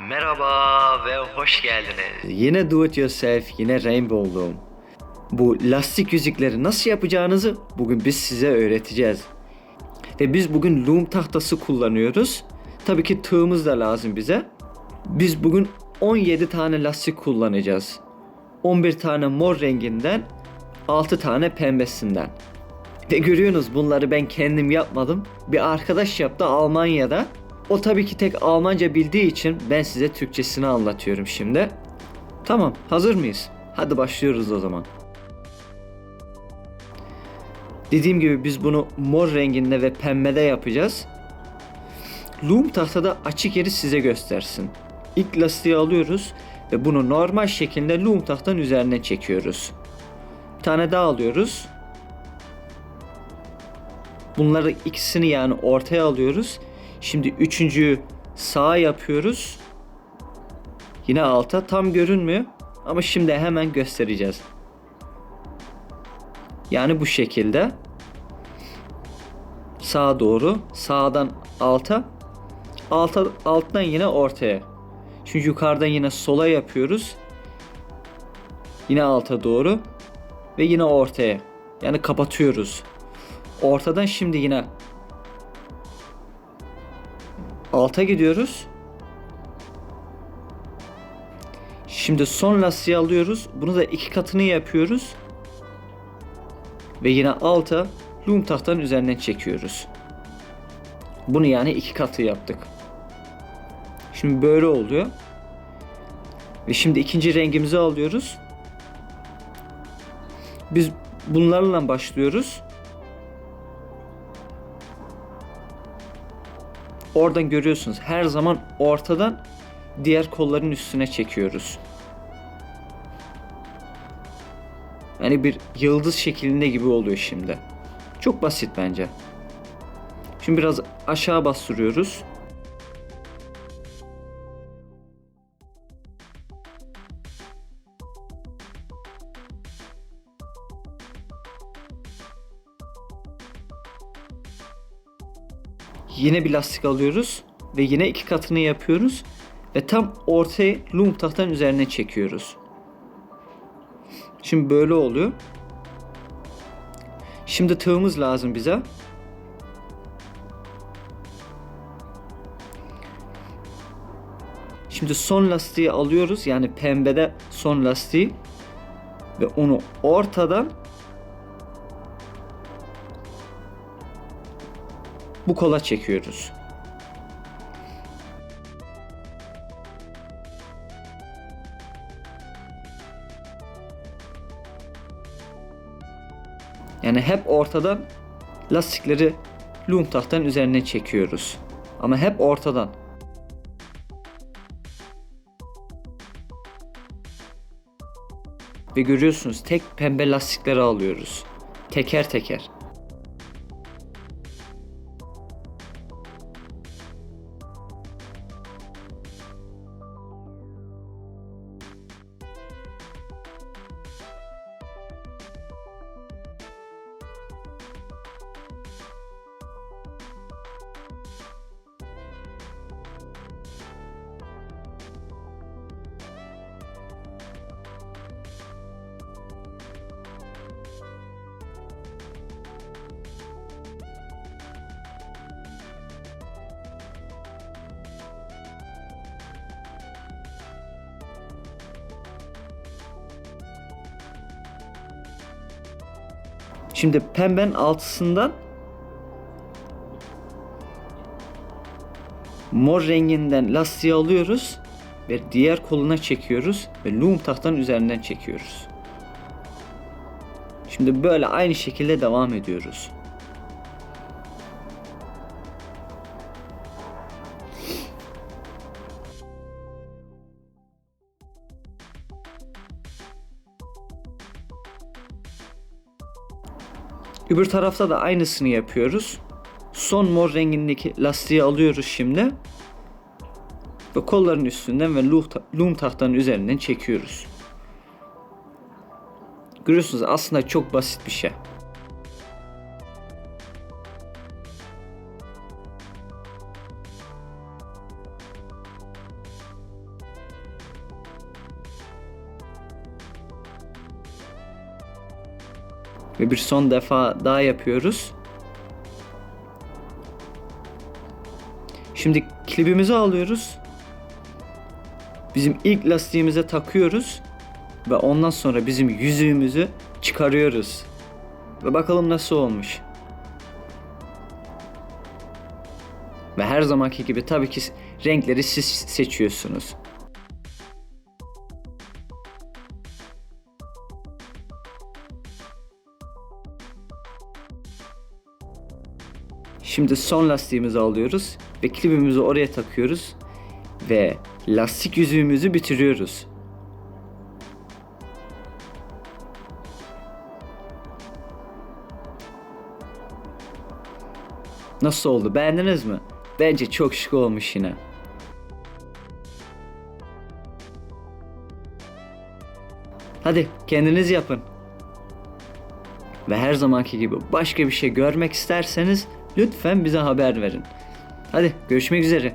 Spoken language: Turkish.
Merhaba ve hoş geldiniz. Yine do it yourself, yine Rainbow'luğum. Bu lastik yüzükleri nasıl yapacağınızı bugün biz size öğreteceğiz. Ve biz bugün loom tahtası kullanıyoruz. Tabii ki tığımız da lazım bize. Biz bugün 17 tane lastik kullanacağız. 11 tane mor renginden, 6 tane pembesinden. Ve görüyorsunuz bunları ben kendim yapmadım. Bir arkadaş yaptı Almanya'da. O tabii ki tek Almanca bildiği için ben size Türkçesini anlatıyorum şimdi. Tamam, hazır mıyız? Hadi başlıyoruz o zaman. Dediğim gibi biz bunu mor renginde ve pembede yapacağız. Loom tahtada açık yeri size göstersin. İlk lastiği alıyoruz ve bunu normal şekilde loom tahtanın üzerine çekiyoruz. Bir tane daha alıyoruz. Bunları ikisini yani ortaya alıyoruz. Şimdi üçüncüyü sağa yapıyoruz. Yine alta tam görünmüyor ama şimdi hemen göstereceğiz. Yani bu şekilde sağa doğru, sağdan alta, alta alttan yine ortaya. Şimdi yukarıdan yine sola yapıyoruz. Yine alta doğru ve yine ortaya. Yani kapatıyoruz. Ortadan şimdi yine alta gidiyoruz. Şimdi son lastiği alıyoruz. Bunu da iki katını yapıyoruz. Ve yine alta loom tahtanın üzerinden çekiyoruz. Bunu yani iki katı yaptık. Şimdi böyle oluyor. Ve şimdi ikinci rengimizi alıyoruz. Biz bunlarla başlıyoruz. Oradan görüyorsunuz her zaman ortadan diğer kolların üstüne çekiyoruz. Yani bir yıldız şeklinde gibi oluyor şimdi. Çok basit bence. Şimdi biraz aşağı bastırıyoruz. Yine bir lastik alıyoruz ve yine iki katını yapıyoruz ve tam ortaya loom tahtanın üzerine çekiyoruz. Şimdi böyle oluyor. Şimdi tığımız lazım bize. Şimdi son lastiği alıyoruz. Yani pembede son lastiği ve onu ortadan bu kola çekiyoruz. Yani hep ortadan lastikleri loom tahtanın üzerine çekiyoruz. Ama hep ortadan. Ve görüyorsunuz tek pembe lastikleri alıyoruz. Teker teker. Şimdi pembenin altısından mor renginden lastiği alıyoruz ve diğer koluna çekiyoruz ve loom tahtanın üzerinden çekiyoruz. Şimdi böyle aynı şekilde devam ediyoruz. Öbür tarafta da aynısını yapıyoruz. Son mor rengindeki lastiği alıyoruz şimdi. Ve kolların üstünden ve loom tahtanın üzerinden çekiyoruz. Görüyorsunuz aslında çok basit bir şey. Ve bir son defa daha yapıyoruz. Şimdi klibimizi alıyoruz. Bizim ilk lastiğimize takıyoruz ve ondan sonra bizim yüzüğümüzü çıkarıyoruz. Ve bakalım nasıl olmuş. Ve her zamanki gibi tabii ki renkleri siz seçiyorsunuz. Şimdi son lastiğimizi alıyoruz ve klibimizi oraya takıyoruz ve lastik yüzüğümüzü bitiriyoruz. Nasıl oldu? Beğendiniz mi? Bence çok şık olmuş yine. Hadi kendiniz yapın. Ve her zamanki gibi başka bir şey görmek isterseniz lütfen bize haber verin. Hadi görüşmek üzere.